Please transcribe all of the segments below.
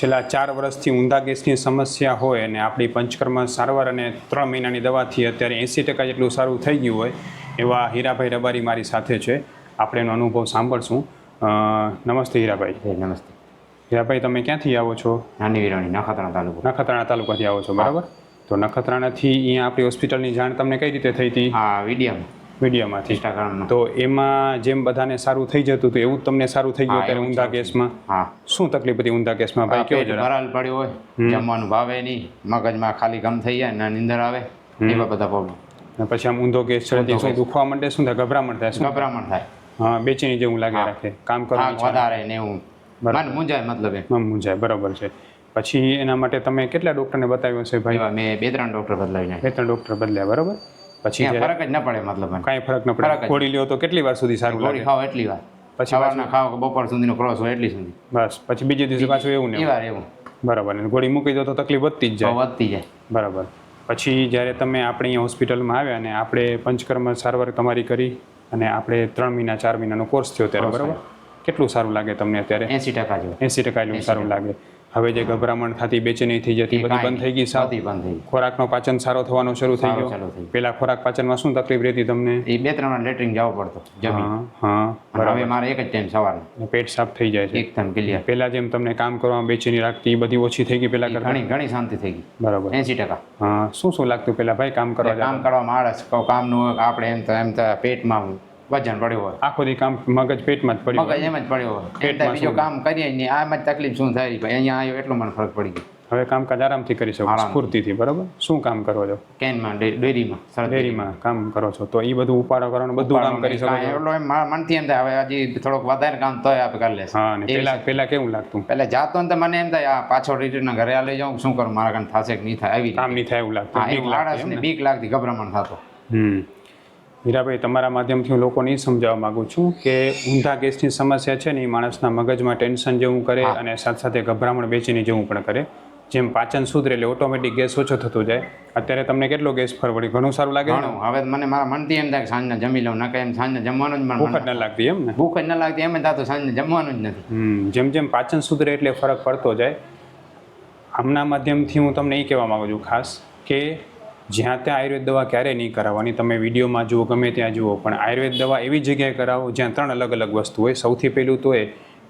છેલ્લા ચાર વર્ષથી ઊંધા ગેસની સમસ્યા હોય અને આપણી પંચકર્મ સારવાર અને ત્રણ મહિનાની દવાથી અત્યારે એંસી ટકા જેટલું સારું થઈ ગયું હોય એવા હીરાભાઈ રબારી મારી સાથે છે. આપણે એનો અનુભવ સાંભળશું. નમસ્તે હીરાભાઈ. નમસ્તે. હીરાભાઈ તમે ક્યાંથી આવો છો? નાની વિરાણી નખત્રાણા તાલુકો. નખત્રાણા તાલુકાથી આવો છો બરાબર? તો નખત્રાણાથી અહીંયા આપણી હોસ્પિટલની જાણ તમને કઈ રીતે થઈ હતી? હા વિડીયમ. મીડિયામાંથી ઇન્સ્ટાગ્રામમાં તો એમાં જેમ બધાને સારું થઈ જતું હતું એવું તમને સારું થઈ ગયું જ ઊંધા કેસમાં? હા. શું તકલીફ હતી ઊંધા કેસમાં? ભાઈ કેવો જરા? ભરાલ પડ્યો હોય જમવાનું ભાવે નહીં મગજમાં ખાલી ગમ થઈ જાય ને નિંદર આવે એવા બધા પ્રોબ્લેમ પછી આમ ઊંધો કેસ ચડતી શું દુખવા માંડે શું થાય? ગભરામણ થાય ગભરામણ થાય. હા બેચેની જેવું લાગે રાખે કામ કરવાનું વધારે ને એવું. મન મૂંઝાય મતલબ મન મૂંઝાય બરાબર છે. પછી એના માટે તમે કેટલા ડૉક્ટરને બતાવ્યો છે ભાઈ? મેં બે ત્રણ ડોક્ટર બદલાવી નાખ્યા બે ત્રણ ડૉક્ટર બદલ્યા બરાબર? પછી ફરક જ ન પડે મતલબ કાંઈ ફરક ન પડે. ગોળી લ્યો તો કેટલી વાર સુધી સારું ગોળી લાગે? ખાઓ એટલી વાર. પછી સવારના ખાઓ કે બપોર સુધીનો ક્રોસ હોય એટલી સુધી. બસ પછી બીજે દિવસે પાછું એવું નહીં ને વાર એવું. બરાબર અને ગોળી મૂકી દો તો તકલીફ વધતી જ જાય. વધતી જાય. બરાબર. પછી જ્યારે તમે આપણે અહીંયા હોસ્પિટલમાં આવ્યા અને આપણે પંચકર્મ સારવાર તમારી કરી અને આપણે ત્રણ મહિના ચાર મહિનાનો કોર્સ થયો ત્યારે બરાબર? કેટલું સારું લાગે તમને અત્યારે? એંસી ટકા જેવું. એંસી ટકા જેવું સારું લાગે. હવે જે ગભરામણ થતી બેચેની થઈ જતી બધી બંધ થઈ ગઈ સાથી બંધ થઈ ખોરાકનો પાચન સારો થવાનો શરૂ થઈ ગયો? પેલા ખોરાક પાચનમાં શું તકલીફ રહેતી તમને? એ બે ત્રણ વાર લેટરિંગ જવો પડતો જમી. હા હવે મારે એક જ ટાઈમ સવારે. પેટ સાફ થઈ જાય છે. એકદમ ક્લિયર પેલા જેમ તમને કામ કરવામાં બેચેની રાખતી બધી ઓછી થઈ ગઈ પેલા ઘણી ઘણી શાંતિ થઈ ગઈ. બરાબર. એંસી ટકા. હા શું શું લાગતું પેલા ભાઈ કામ કરવા કામ કરવામાં આળસ કહું કામનું આપણે એમ તો એમ તો પેટમાં વજન પડ્યું હોય. આખો દી કામ મગજ પેટમાં જ પડ્યું મગજ એમ જ પડ્યો હોય. પેટમાં બીજું કામ કરીએ નહીં આમાં જ તકલીફ શું થાય ભાઈ અહીંયા આવ્યો એટલો મને ફરક પડી ગયો. હવે કામકાજ આરામથી કરી શકો. સ્ફૂર્તિથી બરાબર? શું કામ કરો છો? કેનમાં ડેરીમાં ડેરીમાં કામ કરો છો. તો એ બધું ઉપાડો કરવાનું બધું કામ કરી શકો એટલો એમ મનથી એમ થાય હવે હજી થોડોક વધારે કામ તો આપણે કરી લેશે. હા ને પેલા પેલા કેવું લાગતું? પેલા જાતો ને તો મને એમ થાય આ પાછો રિટર્ન ઘરે આ લઈ જાઉં શું કરું? મારા કામ થશે કે નહીં થાય આવી કામ નહીં થાય એવું લાગતું? બીક લાગતી ગભરામણ થતો. હમ. હીરાભાઈ તમારા માધ્યમથી હું લોકોને એ સમજાવવા માગું છું કે ઊંધા ગેસની સમસ્યા છે ને એ માણસના મગજમાં ટેન્શન જેવું કરે અને સાથે સાથે ગભરામણ બેચીની જેવું પણ કરે. જેમ પાચન સુધરે એટલે ઓટોમેટિક ગેસ ઓછો થતો જાય. અત્યારે તમને કેટલો ગેસ ફરવડી? ઘણું સારું લાગે ઘણું. હવે મને મારા મનથી એમ થાય સાંજને જમી લઉં નકે એમ સાંજના જમવાનું જ મને ભૂખ જ ન લાગતી એમ ને? ભૂખ જ ન લાગતી એમ થતું સાંજને જમવાનું જ નથી. જેમ જેમ પાચન સુધરે એટલે ફરક પડતો જાય. આમના માધ્યમથી હું તમને એ કહેવા માગું છું ખાસ કે જ્યાં ત્યાં આયુર્વેદ દવા ક્યારેય નહીં કરાવવાની તમે વિડીયોમાં જુઓ, ગમે ત્યાં જુઓ, પણ આયુર્વેદ દવા એવી જગ્યાએ કરાવો જ્યાં ત્રણ અલગ અલગ વસ્તુ હોય. સૌથી પહેલું તો એ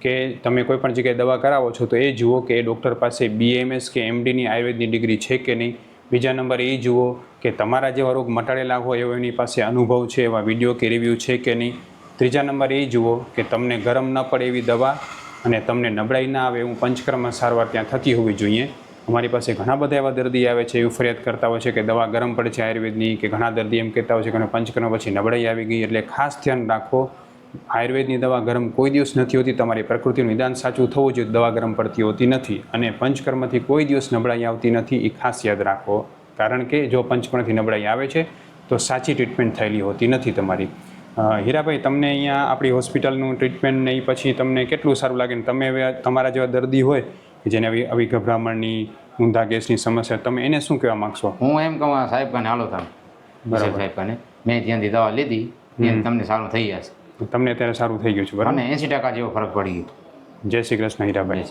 કે તમે કોઈ પણ જગ્યાએ દવા કરાવો છો, તો એ જુઓ કે એ ડૉક્ટર પાસે બીએમએસ કે એમડીની આયુર્વેદની ડિગ્રી છે કે નહીં. બીજા નંબર એ જુઓ કે તમારા જેવા રોગ મટાડેલા હોય એવો એની પાસે અનુભવ છે, એવા વીડિયો કે રિવ્યૂ છે કે નહીં. ત્રીજા નંબર એ જુઓ કે તમને ગરમ ન પડે એવી દવા અને તમને નબળાઈ ના આવે એવું પંચકર્મ સારવાર ત્યાં થતી હોવી જોઈએ. અમારી પાસે ઘણા બધા એવા દર્દી આવે છે, એવું ફરિયાદ કરતા હોય છે કે દવા ગરમ પડે છે આયુર્વેદની, કે ઘણા દર્દી એમ કહેતા હોય છે કે પંચકર્મ પછી નબળાઈ આવી ગઈ, એટલે ખાસ ધ્યાન રાખો. આયુર્વેદની દવા ગરમ કોઈ દિવસ નથી હોતી, તમારી પ્રકૃતિનું નિદાન સાચું થવું જોઈએ, દવા ગરમ પડતી હોતી નથી અને પંચકર્મથી કોઈ દિવસ નબળાઈ આવતી નથી એ ખાસ યાદ રાખો. કારણ કે જો પંચકર્મથી નબળાઈ આવે છે, તો સાચી ટ્રીટમેન્ટ થયેલી હોતી નથી તમારી. હીરાભાઈ, તમને અહીંયા આપણી હોસ્પિટલનું ટ્રીટમેન્ટ ને એ પછી તમને કેટલું સારું લાગે ને તમે તમારા જેવા દર્દી હોય કે જેને આવી આવી ગભરામણની ઊંધા ગેસની સમસ્યા. તમે એને શું કહેવા માગશો? હું એમ કહું સાહેબ કને હાલો તમે. બરાબર. સાહેબ કને મેં ત્યાંથી દવા લીધી ત્યાં તમને સારું થઈ જશે તમને અત્યારે સારું થઈ ગયું છે બરાબર? એંસી ટકા જેવો ફરક પડી ગયો. જય શ્રી કૃષ્ણ હીરાભાઈ.